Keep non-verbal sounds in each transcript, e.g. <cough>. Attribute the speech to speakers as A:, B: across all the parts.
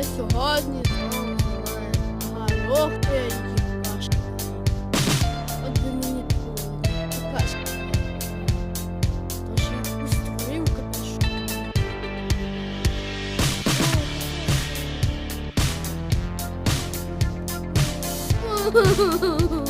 A: Але сьогодні знову немає. Горох то я їм кашки. От би мені було кашки. Тож я устроїв капешу. Бачите, <laughs>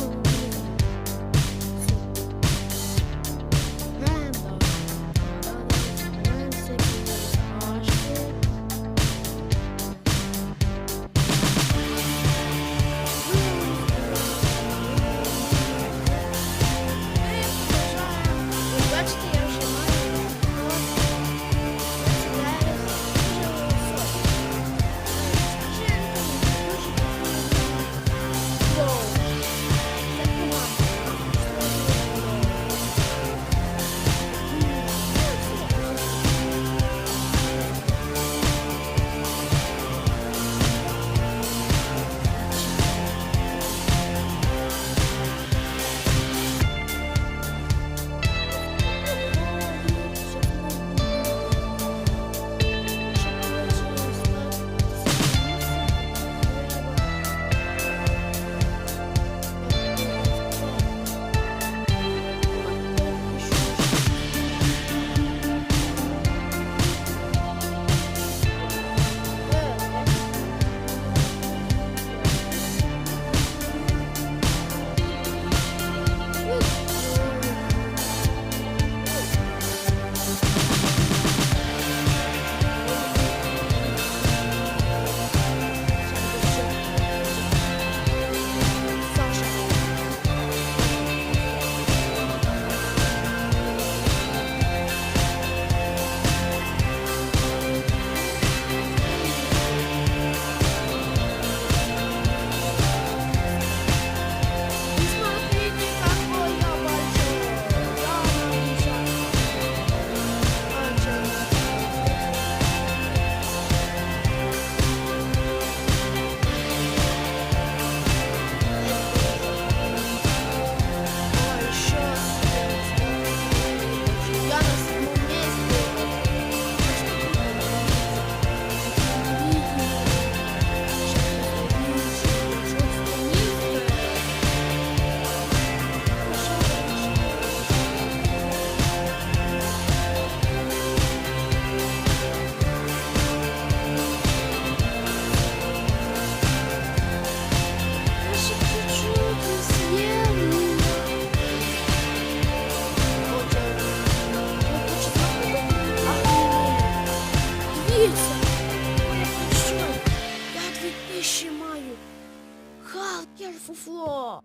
A: фуфло.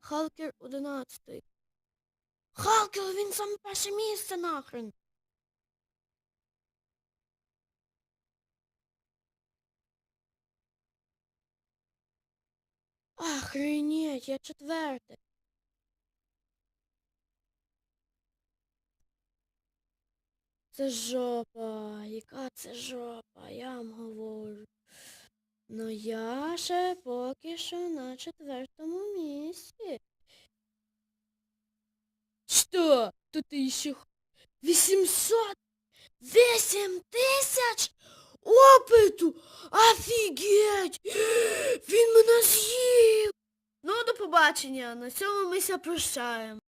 A: Халкер одинадцятий. Халкер, він саме перше місце нахрен. Охренеть, я четвертий. Це жопа, яка це жопа, я вам говорю. Ну я ще поки що на четвертому місці. Що? Тут іще 800? 8 тисяч опиту! Офігеть! Він мене з'їв! Ну, до побачення. На цьому ми ся прощаємо.